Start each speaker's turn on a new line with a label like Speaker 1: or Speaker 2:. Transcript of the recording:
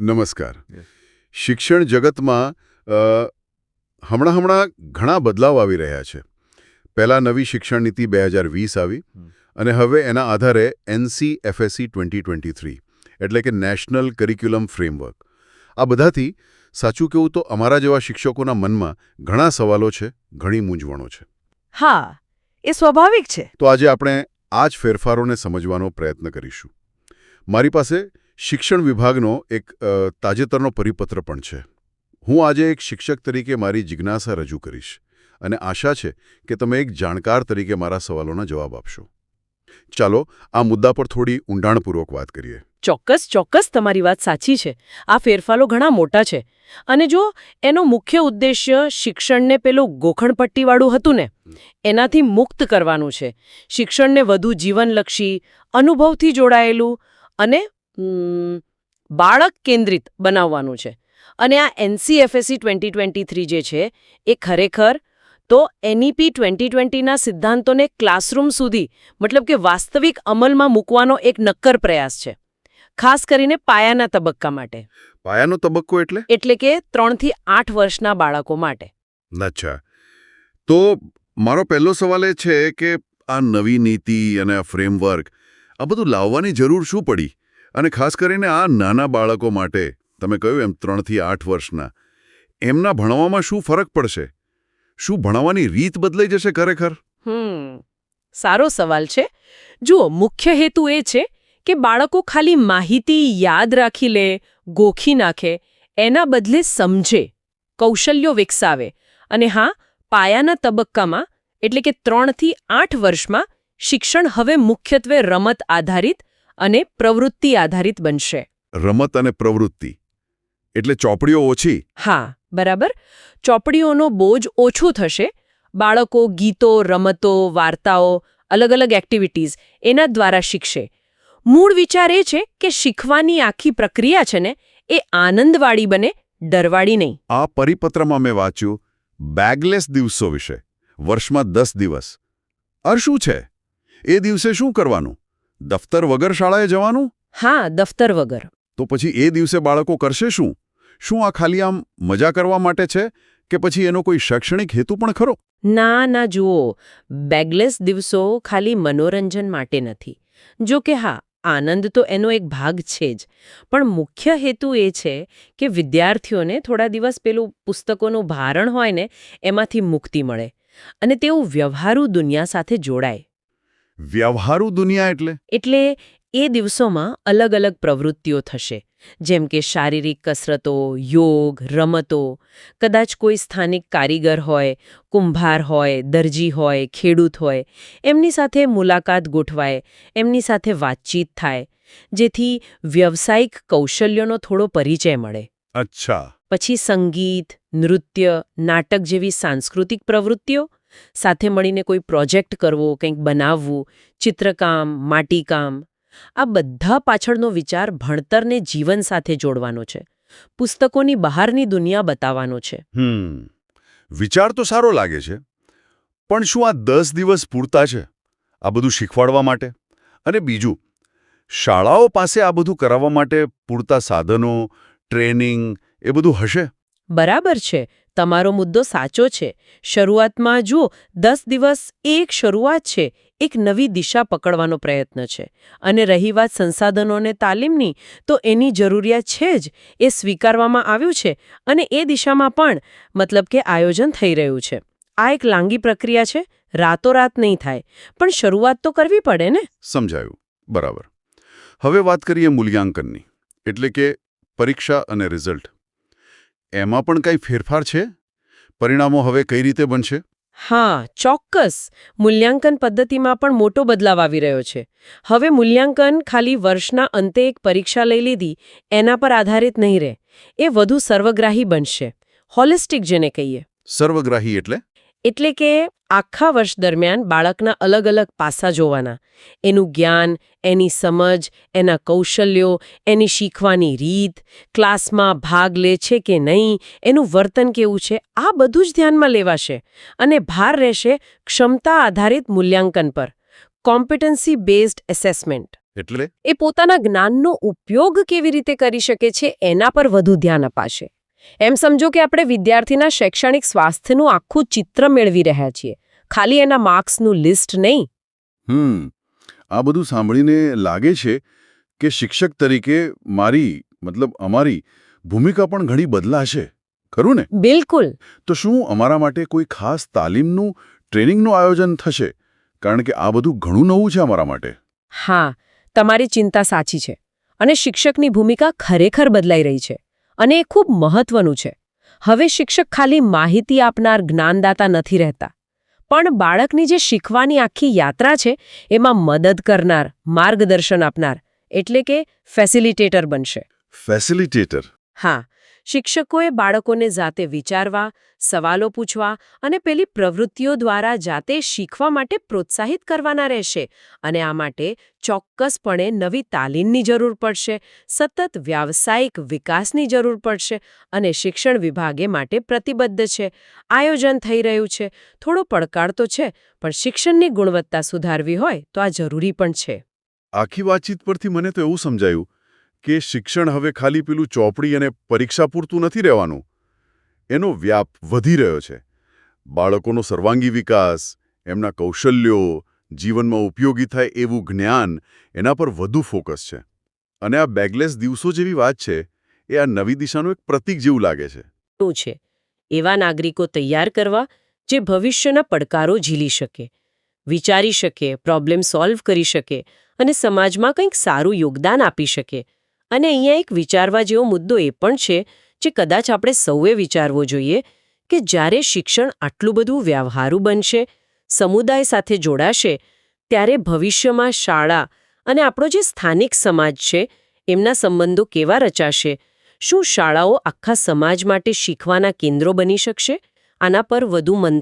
Speaker 1: નમસ્કાર. શિક્ષણ જગતમાં હમણાં હમણાં ઘણા બદલાવ આવી રહ્યા છે. પહેલા નવી શિક્ષણ નીતિ બે હજાર વીસ આવી અને હવે એના આધારે NC FSC twenty twenty three એટલે કે નેશનલ કરિક્યુલમ ફ્રેમવર્ક. આ બધાથી સાચું કેવું તો અમારા જેવા શિક્ષકોના મનમાં ઘણા સવાલો છે ઘણી મૂંઝવણો છે.
Speaker 2: હા એ સ્વાભાવિક છે.
Speaker 1: તો આજે આપણે આ જ ફેરફારોને સમજવાનો પ્રયત્ન કરીશું. મારી પાસે શિક્ષણ વિભાગનો એક તાજેતરનો પરિપત્ર પણ છે. હું આજે એક શિક્ષક તરીકે મારી જિજ્ઞાસા રજૂ કરીશ અને આશા છે કે તમે એક જાણકાર તરીકે મારા સવાલોના જવાબ આપશો. ચાલો, આ મુદ્દા પર થોડી ઊંડાણપૂર્વક વાત કરીએ.
Speaker 2: ચોક્કસ ચોક્કસ તમારી વાત સાચી છે. આ ફેરફારો ઘણા મોટા છે. અને જો એનો મુખ્ય ઉદ્દેશ્ય શિક્ષણને પેલું ગોખણપટ્ટીવાળું હતું ને, એનાથી મુક્ત કરવાનું છે. શિક્ષણને વધુ જીવનલક્ષી, અનુભવથી જોડાયેલું અને બાળક કેન્દ્રિત બનાવવાનું છે. અને આ એનસીએફએસી ટ્વેન્ટી ટ્વેન્ટી થ્રી જે છે એ ખરેખર તો એનઈપી ટ્વેન્ટી ટ્વેન્ટીના સિદ્ધાંતોને ક્લાસરૂમ સુધી મતલબ કે વાસ્તવિક અમલમાં મૂકવાનો એક નક્કર પ્રયાસ છે. ખાસ કરીને પાયાના તબક્કા માટે.
Speaker 1: પાયાનો તબક્કો એટલે?
Speaker 2: એટલે કે ત્રણથી આઠ વર્ષના બાળકો માટે.
Speaker 1: અચ્છા. તો મારો પહેલો સવાલ એ છે કે આ નવી નીતિ અને આ ફ્રેમવર્ક આ બધું લાવવાની જરૂર શું પડી? અને ખાસ કરીને આ નાના બાળકો માટે, તમે કહ્યું એમ ત્રણથી આઠ વર્ષના, એમના ભણવામાં શું ફરક પડશે? શું ભણાવવાની રીત બદલાઈ જશે ખરેખર?
Speaker 2: હમ, સારો સવાલ છે. જુઓ, મુખ્ય હેતુ એ છે કે બાળકો ખાલી માહિતી યાદ રાખી લે, ગોખી નાખે, એના બદલે સમજે, કૌશલ્યો વિકસાવે અને હા, પાયાના તબક્કામાં, એટલે કે ત્રણથી આઠ વર્ષમાં, શિક્ષણ હવે મુખ્યત્વે રમત આધારિત અને પ્રવૃત્તિ આધારિત બનશે.
Speaker 1: રમત અને પ્રવૃત્તિ. એટલે ચોપડીઓ ઓછી?
Speaker 2: હા બરાબર. ચોપડીઓનો બોજ ઓછું થશે. બાળકો ગીતો રમતો વાર્તાઓ અલગ અલગ એક્ટિવિટીઝ એના દ્વારા શીખશે. મૂળ વિચાર એ છે કે શીખવાની આખી પ્રક્રિયા છે ને એ આનંદવાળી બને ડરવાળી નહીં.
Speaker 1: આ પરિપત્રમાં મેં વાંચ્યું બેગલેસ દિવસો વિશે. વર્ષમાં દસ દિવસ. અર શું છે? એ દિવસે શું કરવાનું? દફતર વગર શાળાએ જવાનું?
Speaker 2: હા દફતર વગર.
Speaker 1: તો પછી એ દિવસે બાળકો કરશે શું? શું આ ખાલી આમ મજા કરવા માટે છે? કે પછી એનો કોઈ શૈક્ષણિક હેતુ પણ ખરો?
Speaker 2: ના ના જુઓ. બેગલેસ દિવસો ખાલી મનોરંજન માટે નથી. જો કે હા આનંદ તો એનો એક ભાગ છે જ. પણ મુખ્ય હેતુ એ છે કે વિદ્યાર્થીઓને થોડા દિવસ પેલું પુસ્તકોનું ભારણ હોય ને એમાંથી મુક્તિ મળે. અને તેઓ વ્યવહારુ દુનિયા સાથે જોડાય.
Speaker 1: વ્યવહારુ દુનિયા એટલે?
Speaker 2: એટલે એ દિવસોમાં અલગ અલગ પ્રવૃત્તિઓ થશે. જેમ કે શારીરિક કસરતો યોગ રમતો. કદાચ કોઈ સ્થાનિક કારીગર હોય કુંભાર હોય દરજી હોય ખેડૂત હોય એમની સાથે મુલાકાત ગોઠવાય એમની સાથે વાતચીત થાય જેથી વ્યવસાયિક કૌશલ્યોનો થોડો પરિચય મળે.
Speaker 1: અચ્છા.
Speaker 2: પછી સંગીત નૃત્ય નાટક જેવી સાંસ્કૃતિક પ્રવૃત્તિઓ સાથે મળીને કોઈ પ્રોજેક્ટ કરવો કંઈક બનાવવું ચિત્રકામ માટીકામ આ બધા પાછળનો વિચાર ભણતરને જીવન સાથે જોડવાનો છે. પુસ્તકોની બહારની દુનિયા બતાવવાનો છે.
Speaker 1: વિચાર તો સારો લાગે છે પણ શું આ દસ દિવસ પૂરતા છે? આ બધું શીખવાડવા માટે? અને બીજું શાળાઓ પાસે આ બધું કરાવવા માટે પૂરતા સાધનો ટ્રેનિંગ એ બધું હશે?
Speaker 2: બરાબર છે. તમારો મુદ્દો સાચો છે. શરૂઆતમાં જુઓ, દસ દિવસ એક શરૂઆત છે, એક નવી દિશા પકડવાનો પ્રયત્ન છે. અને રહી વાત સંસાધનોને તાલીમની, તો એની જરૂરિયાત છે જ, એ સ્વીકારવામાં આવ્યું છે અને એ દિશામાં પણ, મતલબ કે આયોજન થઈ રહ્યું છે. આ એક લાંગી પ્રક્રિયા છે, રાતોરાત નહીં થાય. પણ શરૂઆત તો કરવી પડે ને?
Speaker 1: સમજાયું. બરાબર. હવે વાત કરીએ મૂલ્યાંકનની, એટલે કે પરીક્ષા અને રિઝલ્ટ. એમાં પણ કંઈ ફેરફાર છે? પરિણામો હવે કઈ રીતે બનશે?
Speaker 2: હા ચોક્કસ. મૂલ્યાંકન પદ્ધતિમાં પણ મોટો બદલાવ આવી રહ્યો છે. હવે મૂલ્યાંકન ખાલી વર્ષના અંતે એક પરીક્ષા લઈ લીધી એના પર આધારિત નહીં રહે. એ વધુ સર્વગ્રાહી બનશે. હોલિસ્ટિક જેને કહીએ.
Speaker 1: સર્વગ્રાહી એટલે?
Speaker 2: એટલે કે આખા વર્ષ દરમિયાન બાળકના અલગ અલગ પાસા જોવાના. એનું જ્ઞાન એની સમજ એના કૌશલ્યો એની શીખવાની રીત ક્લાસમાં ભાગ લે છે કે નહીં એનું વર્તન કેવું છે આ બધું જ ધ્યાનમાં લેવાશે અને ભાર રહેશે ક્ષમતા આધારિત મૂલ્યાંકન પર. Competency based assessment.
Speaker 1: એટલે?
Speaker 2: એ પોતાના જ્ઞાનનો ઉપયોગ કેવી રીતે કરી શકે છે એના પર વધુ ધ્યાન અપાશે. એમ સમજો કે આપણે વિદ્યાર્થીના શૈક્ષણિક સ્વાસ્થ્યનું આખું ચિત્ર મેળવી રહ્યા છીએ. ખાલી એના માર્ક્સનું લિસ્ટ નહીં.
Speaker 1: હમ આ બધું સાંભળીને લાગે છે કે શિક્ષક તરીકે મારી મતલબ અમારી ભૂમિકા પણ ઘણી બદલાશે. ખરું ને?
Speaker 2: બિલકુલ.
Speaker 1: તો શું અમારા માટે કોઈ ખાસ તાલીમનું ટ્રેનિંગનું આયોજન થશે? કારણ કે આ બધું ઘણું નવું છે અમારા માટે.
Speaker 2: હા તમારી ચિંતા સાચી છે. અને શિક્ષકની ભૂમિકા ખરેખર બદલાઈ રહી છે. અને એ ખૂબ મહત્વનું છે. હવે શિક્ષક ખાલી માહિતી આપનાર જ્ઞાનદાતા નથી રહેતા. પણ બાળકની જે શીખવાની આખી યાત્રા છે એમાં મદદ કરનાર માર્ગદર્શન આપનાર એટલે કે ફેસિલિટેટર બનશે.
Speaker 1: ફેસિલિટેટર
Speaker 2: હા. શિક્ષકોએ બાળકોને જાતે વિચારવા, સવાલો પૂછવા અને પેલી પ્રવૃત્તિઓ દ્વારા જાતે શીખવા માટે પ્રોત્સાહિત કરવાના રહેશે અને આ માટે ચોક્કસપણે નવી તાલીમની જરૂર પડશે, સતત વ્યાવસાયિક વિકાસની જરૂર પડશે અને શિક્ષણ વિભાગે માટે પ્રતિબદ્ધ છે. આયોજન થઈ રહ્યું છે. થોડો પડકાર તો છે, પણ શિક્ષણની ગુણવત્તા સુધારવી હોય તો આ જરૂરી પણ છે.
Speaker 1: આખી વાતચીત પરથી મને તો એવું સમજાયું કે શિક્ષણ હવે ખાલી પેલું ચોપડી અને પરીક્ષા પૂરતું નથી રહેવાનું? એનો વ્યાપ વધી રહ્યો છે. બાળકોનો સર્વાંગી વિકાસ, એમના કૌશલ્યો, જીવનમાં ઉપયોગી થાય એવું જ્ઞાન એના પર વધુ ફોકસ છે. અને આ બેગલેસ દિવસો જેવી વાત છે, એ આ નવી દિશાનું એક પ્રતીક જેવું લાગે છે.
Speaker 2: શું છે? એવા નાગરિકો તૈયાર કરવા જે ભવિષ્યના પડકારો ઝીલી શકે, વિચારી શકે પ્રોબ્લેમ સોલ્વ કરી શકે અને સમાજમાં કંઈક સારું યોગદાન આપી શકે. અને અહીંયા એક વિચારવા જેવો મુદ્દો એ પણ છે, જે કદાચ આપણે સૌએ વિચારવો જોઈએ, કે જ્યારે શિક્ષણ આટલું બધું વ્યવહારુ બનશે, સમુદાય સાથે જોડાશે, ત્યારે ભવિષ્યમાં શાળા અને આપણો જે સ્થાનિક સમાજ છે, એમના સંબંધો કેવા રચાશે? શું શાળાઓ આખા સમાજ માટે શીખવાના કેન્દ્રો બની શકશે? આના પર વધુ મન